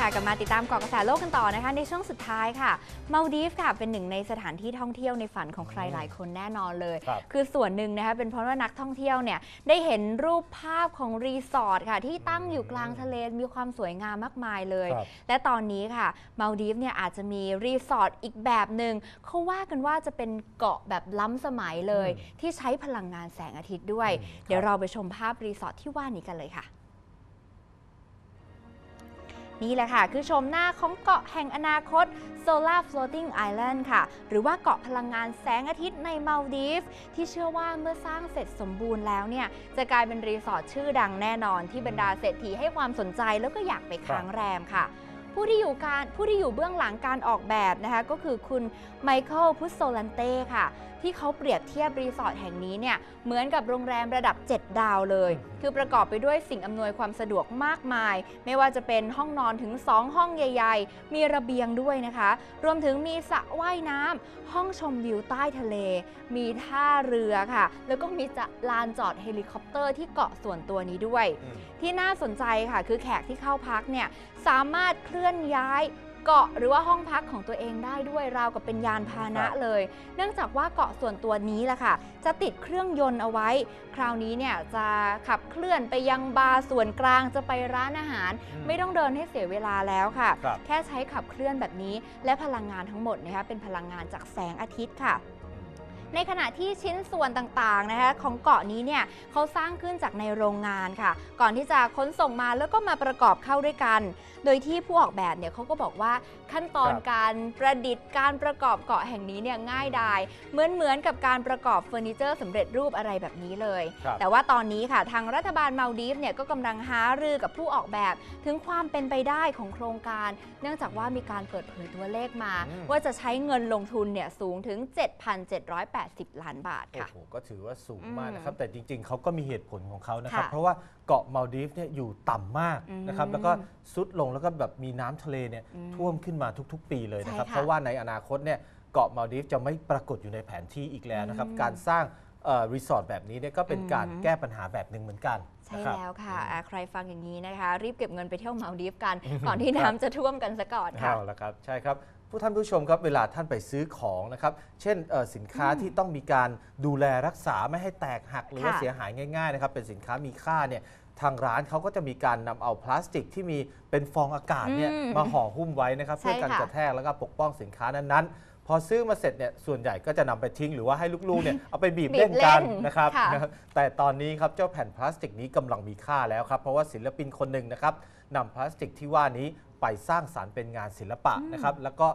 ค่ะกลับมาติดตามเกาะกระแสโลกกันต่อนะคะในช่วงสุดท้ายค่ะมาลดีฟค่ะเป็นหนึ่งในสถานที่ท่องเที่ยวในฝันของใครหลายคนแน่นอนเลยครับคือส่วนหนึ่งนะคะเป็นเพราะว่านักท่องเที่ยวเนี่ยได้เห็นรูปภาพของรีสอร์ทค่ะที่ตั้งอยู่กลางทะเลมีความสวยงามมากมายเลยครับและตอนนี้ค่ะมาลดีฟเนี่ยอาจจะมีรีสอร์ทอีกแบบหนึ่งเขาว่ากันว่าจะเป็นเกาะแบบล้ำสมัยเลยอืมที่ใช้พลังงานแสงอาทิตย์ด้วยอืมเดี๋ยวครับเราไปชมภาพรีสอร์ทที่ว่านี้กันเลยค่ะ นี่แหละค่ะ คือชมหน้าของเกาะแห่งอนาคต Solar Floating Island ค่ะ หรือว่าเกาะพลังงานแสงอาทิตย์ในมาลดีฟที่เชื่อว่าเมื่อสร้างเสร็จสมบูรณ์แล้วเนี่ย จะกลายเป็นรีสอร์ทชื่อดังแน่นอนที่บรรดาเศรษฐีให้ความสนใจแล้วก็อยากไปค้างแรมค่ะผู้ที่อยู่การผู้ที่อยู่เบื้องหลังการออกแบบนะคะก็คือคุณไมเคิลพุสโซลันเต้ค่ะ ที่เขาเปรียบเทียบรีสอร์ทแห่งนี้เนี่ยเหมือนกับโรงแรมระดับ 7 ดาวเลย คือประกอบไปด้วยสิ่งอำนวยความสะดวกมากมาย ไม่ว่าจะเป็นห้องนอนถึง 2 ห้องใหญ่ ๆ มีระเบียงด้วยนะคะ รวมถึงมีสระว่ายน้ำห้องชมวิวใต้ทะเล มีท่าเรือค่ะ แล้วก็มีจะลานจอดเฮลิคอปเตอร์ที่เกาะส่วนตัวนี้ด้วยอืมที่น่าสนใจค่ะ คือแขกที่เข้าพักเนี่ยสามารถเคลื่อนย้าย เกาะหรือว่าห้องพักของตัวเองได้ด้วยราวกับเป็นยานพาหนะครับเลย เนื่องจากว่าเกาะส่วนตัวนี้แหละค่ะ จะติดเครื่องยนต์เอาไว้ คราวนี้เนี่ยจะขับเคลื่อนไปยังบาร์ส่วนกลางจะไปร้านอาหารอืมไม่ต้องเดินให้เสียเวลาแล้วค่ะครับแค่ใช้ขับเคลื่อนแบบนี้ และพลังงานทั้งหมดนะคะเป็นพลังงานจากแสงอาทิตย์ค่ะ ในขณะที่ชิ้นส่วนต่างๆนะคะของเกาะนี้เนี่ยเขาสร้างขึ้นจากในโรงงานค่ะ ก่อนที่จะขนส่งมาแล้วก็มาประกอบเข้าด้วยกัน โดยที่ผู้ออกแบบเนี่ยเขาก็บอกว่าขั้นตอนครับการประดิษฐ์การประกอบเกาะแห่งนี้เนี่ยง่ายดาย เหมือนเหมือนกับการประกอบเฟอร์นิเจอร์สำเร็จรูปอะไรแบบนี้เลยครับแต่ว่าตอนนี้ค่ะทางรัฐบาลมาลดีฟเนี่ยก็กำลังหารือกับผู้ออกแบบถึงความเป็นไปได้ของโครงการ เนื่องจากว่ามีการเปิดเผยตัวเลขมาอืมว่าจะใช้เงินลงทุนเนี่ยสูงถึง 7,780ล้านบาทโอ้ค่ะโหก็ถือว่าสูงอืมมากนะครับ แต่จริง ๆ เขาก็มีเหตุผลของเขานะครับ ค่ะเพราะว่าเกาะมาลดีฟเนี่ยอยู่ต่ำมากนะครับอืมแล้วก็ซุดลงแล้วก็แบบมีน้ำทะเลเนี่ยอืมท่วมขึ้นมาทุก ๆ ปีเลยนะครับ ใช่ค่ะเพราะว่าในอนาคตเนี่ยเกาะมาลดีฟจะไม่ปรากฏอยู่ในแผนที่อีกแล้วนะครับอืมการสร้างเอ่อรีสอร์ทแบบนี้เนี่ยก็เป็นการอืมแก้ปัญหาแบบหนึ่งเหมือนกันใช่นะครับ แล้วค่ะอะ ใครฟังอย่างนี้นะคะ รีบเก็บเงินไปเที่ยวมาลดีฟกันอืมก่อนที่ครับน้ำจะท่วมกันซะก่อนค่ะ เอาละครับ ใช่ครับ ผู้ท่านผู้ชมครับเวลาท่านไปซื้อของนะครับ เช่นเอ่อสินค้าอืมที่ต้องมีการดูแลรักษาไม่ให้แตกหักหรือว่าค่ะเสียหายง่ายๆนะครับเป็นสินค้ามีค่าเนี่ยทางร้านเขาก็จะมีการนำเอาพลาสติกที่มีเป็นฟองอากาศเนี่ยอืมมาห่อหุ้มไว้นะครับใช่เพื่อกันค่ะกระแทกแล้วก็ปกป้องสินค้านั้นๆ พอซื้อมาเสร็จเนี่ยส่วนใหญ่ก็จะนำไปทิ้งหรือว่าให้ลูกๆเนี่ยเอาไปบีบบีบเล่นกันเล่นนะครับค่ะ นะครับ แต่ตอนนี้ครับเจ้าแผ่นพลาสติกนี้กำลังมีค่าแล้วครับ เพราะว่าศิลปินคนหนึ่งนะครับนำพลาสติกที่ว่านี้ไปสร้างสารรค์เป็นงานศิลปะนะครับ แล้วก็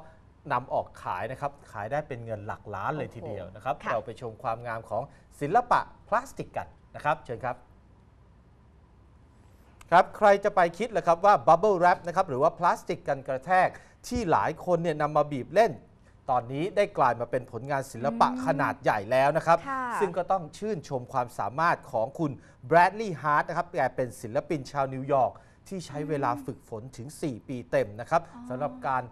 นำออกขายนะครับ ขายได้เป็นเงินหลักล้านเลยทีเดียวนะครับ ค่ะ เราไปชมความงามของศิลปะพลาสติกกันนะครับ เชิญครับ ครับ ใครจะไปคิดล่ะครับว่าบับเบิลแรปนะครับหรือว่าพลาสติกกันกระแทกที่หลายคนเนี่ยนำมาบีบเล่น ตอนนี้ได้กลายมาเป็นผลงานศิลปะอืมขนาดใหญ่แล้วนะครับค่ะซึ่งก็ต้องชื่นชมความสามารถของคุณแบรดลีย์ฮาร์ดนะครับแกเป็นศิลปินชาวนิวยอร์กที่ใช้เวลาฝึกฝนถึง 4 ปีเต็มนะครับอ๋อสำหรับการ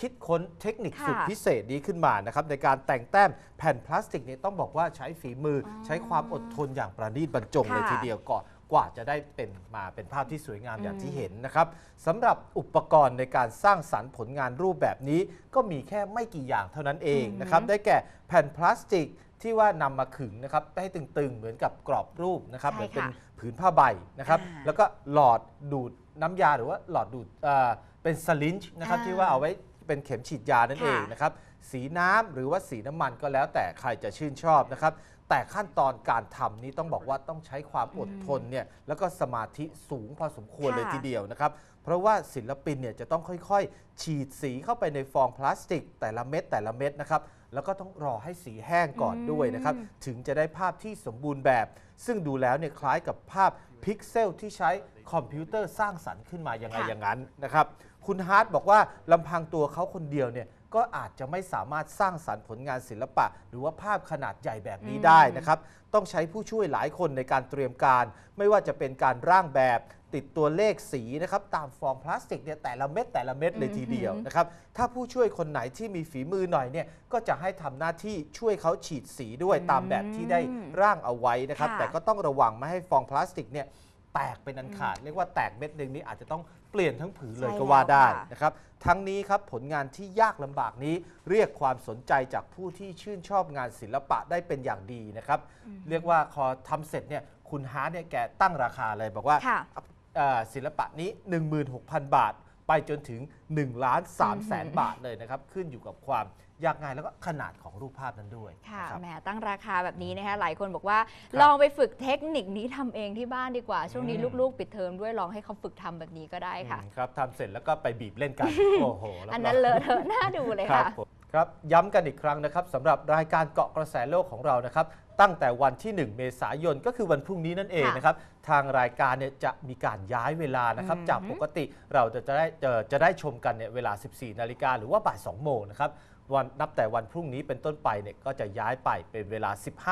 คิดค้นเทคนิคค่ะสุดพิเศษนี้ขึ้นมานะครับในการแต่งแต้มแผ่นพลาสติกเนี่ยต้องบอกว่าใช้ฝีมือออใช้ความอดทนอย่างประณีตบรรจงค่ะเลยทีเดียวก่อน กว่าจะได้เป็นมาเป็นภาพที่สวยงามอืมอย่างที่เห็นนะครับสำหรับอุปกรณ์ในการสร้างสรรค์ผลงานรูปแบบนี้ ก็มีแค่ไม่กี่อย่างเท่านั้นเองนะครับได้แก่แผ่นพลาสติกที่ว่านำมาขึงนะครับให้ตึงๆ เหมือนกับกรอบรูปนะครับใช่เหมือนเป็นค่ะผืนผ้าใบนะครับอ่าแล้วก็หลอดดูดน้ำยาหรือว่าหลอดดูดเอ่อเป็นสลินช์นะครับอ่าที่ว่าเอาไว้เป็นเข็มฉีดยานั่นเองค่ะนะครับสีน้ำหรือว่าสีน้ำมันก็แล้วแต่ใครจะชื่นชอบนะครับ แต่ขั้นตอนการทำนี้ต้องบอกว่าต้องใช้ความอดทนเนี่ยแล้วก็สมาธิสูงพอสมควรค่ะเลยทีเดียวนะครับ เพราะว่าศิลปินเนี่ยจะต้องค่อยๆ ฉีดสีเข้าไปในฟองพลาสติก แต่ละเม็ดแต่ละเม็ดนะครับแล้วก็ต้องรอให้สีแห้งก่อนอืมด้วยนะครับ ถึงจะได้ภาพที่สมบูรณ์แบบ ซึ่งดูแล้วเนี่ยคล้ายกับภาพพิกเซลที่ใช้คอมพิวเตอร์สร้างสรรค์ขึ้นมายังไงค่ะอย่างนั้นนะครับ คุณฮาร์ดบอกว่าลำพังตัวเขาคนเดียวเนี่ย ก็อาจจะไม่สามารถสร้างสรรค์ผลงานศิลปะ หรือว่าภาพขนาดใหญ่แบบนี้อืมได้นะครับ ต้องใช้ผู้ช่วยหลายคนในการเตรียมการ ไม่ว่าจะเป็นการร่างแบบติดตัวเลขสีนะครับตามฟองพลาสติกเนี่ยแต่ละเม็ดแต่ละเม็ดเลยทีเดียวนะครับถ้าผู้ช่วยคนไหนที่มีฝีมือหน่อยเนี่ยก็จะให้ทำหน้าที่ช่วยเขาฉีดสีด้วยอืมตามแบบที่ได้ร่างเอาไว้นะครับค่ะแต่ก็ต้องระวังไม่ให้ฟองพลาสติกเนี่ย แตกเป็นอันขาด เรียกว่าแตกเม็ดหนึ่งนี้อาจจะต้องเปลี่ยนทั้งผืนเลยใช่ก็ว่าได้แล้วค่ะ นะครับ ทั้งนี้ครับผลงานที่ยากลำบากนี้ เรียกความสนใจจากผู้ที่ชื่นชอบงานศิลปะได้เป็นอย่างดีนะครับ เรียกว่าพอทำเสร็จเนี่ยคุณฮาร์ดเนี่ยแกตั้งราคาเลยบอกว่า ค่ะ เอ่อศิลปะนี้ 16,000 บาท ไปจนถึง1ล้าน3แสนบาทเลยนะครับ ขึ้นอยู่กับความ ยากง่ายแล้วก็ขนาดของรูปภาพนั้นด้วยค่ะนะครับ แหมตั้งราคาแบบนี้นะคะหลายคนบอกว่า ครับลองไปฝึกเทคนิคนี้ทำเองที่บ้านดีกว่า ช่วงนี้อืม ลูกๆ ปิดเทอมด้วยลองให้เขาฝึกทำแบบนี้ก็ได้ค่ะ อืมครับทำเสร็จแล้วก็ไปบีบเล่นกัน โอ้โหแล้วก็อันนั้นเลอะเทอะน่าดูเลยครัค่ะบผมครับย้ำกันอีกครั้งนะครับสำหรับรายการเกาะกระแสโลกของเรานะครับ ตั้งแต่วันที่ 1 เมษายนก็คือวันพรุ่งนี้นั่นเองค่ะนะครับ ทางรายการเนี่ยจะมีการย้ายเวลานะครับ อืม จากปกติเราจะจะได้เอ่อจะได้ชมกันเนี่ยเวลา 14 นาฬิกาหรือว่าบ่าย 2 โมงนะครับ วันนับแต่วันพรุ่งนี้เป็นต้นไปเนี่ยก็จะย้ายไปเป็นเวลา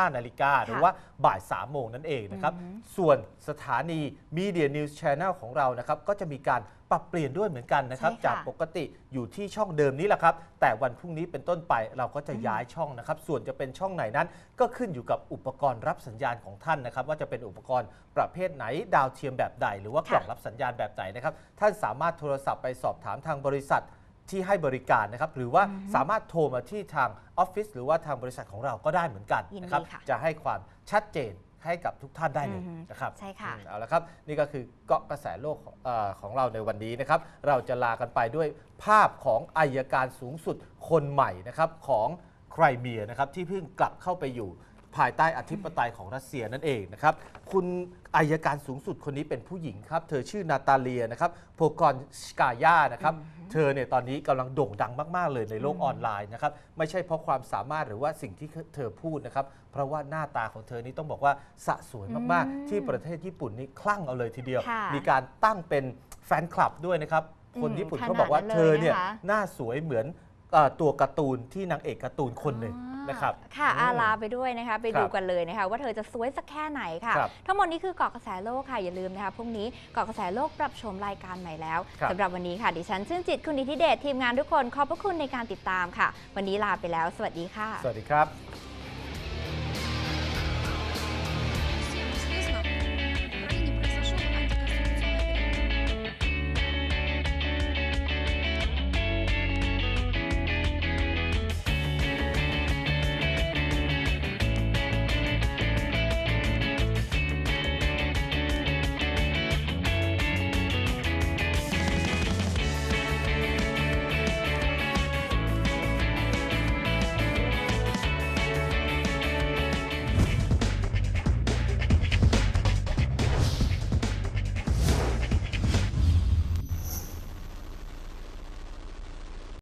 15 นาฬิกาหรือว่าบ่าย3โมงนั่นเองนะครับอือฮึส่วนสถานี Media News Channel ของเรานะครับก็จะมีการปรับเปลี่ยนด้วยเหมือนกันนะครับใช่ค่ะจากปกติอยู่ที่ช่องเดิมนี้แหละครับ แต่วันพรุ่งนี้เป็นต้นไปเราก็จะย้ายช่องนะครับ ส่วนจะเป็นช่องไหนนั้น ก็ขึ้นอยู่กับอุปกรณ์รับสัญญาณของท่านนะครับ ว่าจะเป็นอุปกรณ์ประเภทไหนดาวเทียมแบบใด หรือว่ากล่องรับสัญญาณแบบไหนนะครับ ท่านสามารถโทรศัพท์ไปสอบถามทางบริษัท ที่ให้บริการนะครับ หรือว่าสามารถโทรมาที่ทางออฟฟิศหรือว่าทางบริษัทของเราก็ได้เหมือนกันยินดีนะครับค่ะ จะให้ความชัดเจนให้กับทุกท่านได้เลยอือฮึนะครับใช่ค่ะ อืมเอาละครับ นี่ก็คือเกาะกระแสโลกของเออของเราในวันนี้นะครับ เราจะลากันไปด้วยภาพของอายการสูงสุดคนใหม่นะครับของไครเมียนะครับที่เพิ่งกลับเข้าไปอยู่ ภายใต้อธิปไตยของรัสเซียนั่นเองนะครับ คุณอายการสูงสุดคนนี้เป็นผู้หญิงครับ เธอชื่อนาตาเลียนะครับโพกอนสกายานะครับ เธอเนี่ยตอนนี้กำลังโด่งดังมากๆเลยในโลกออนไลน์นะครับ ไม่ใช่เพราะความสามารถหรือว่าสิ่งที่เธอพูดนะครับ เพราะว่าหน้าตาของเธอนี่ต้องบอกว่าสะสวยมากอืมๆที่ประเทศญี่ปุ่นนี่คลั่งเอาเลยทีเดียว ค่ะ มีการตั้งเป็นแฟนคลับด้วยนะครับ คนอืมญี่ปุ่นขนาดเขาบอกว่านั้นเลยเธอเนี่ยนะคะหน้าสวยเหมือนเอ่อ ตัวการ์ตูนที่นางเอกการ์ตูนคนหนึ่งนะครับ ค่ะอืมอาลาไปด้วยนะคะ ไปครับดูกันเลยนะคะ ว่าเธอจะสวยสักแค่ไหนค่ะครับทั้งหมดนี้คือเกาะกระแสโลกค่ะอย่าลืมนะคะพรุ่งนี้เกาะกระแสโลกปรับชมรายการใหม่แล้วครับสำหรับวันนี้ค่ะดิฉันชื่นจิตคุณอิทธิเดชทีมงานทุกคนขอบพระคุณในการติดตามค่ะ วันนี้ลาไปแล้ว สวัสดีค่ะ สวัสดีครับ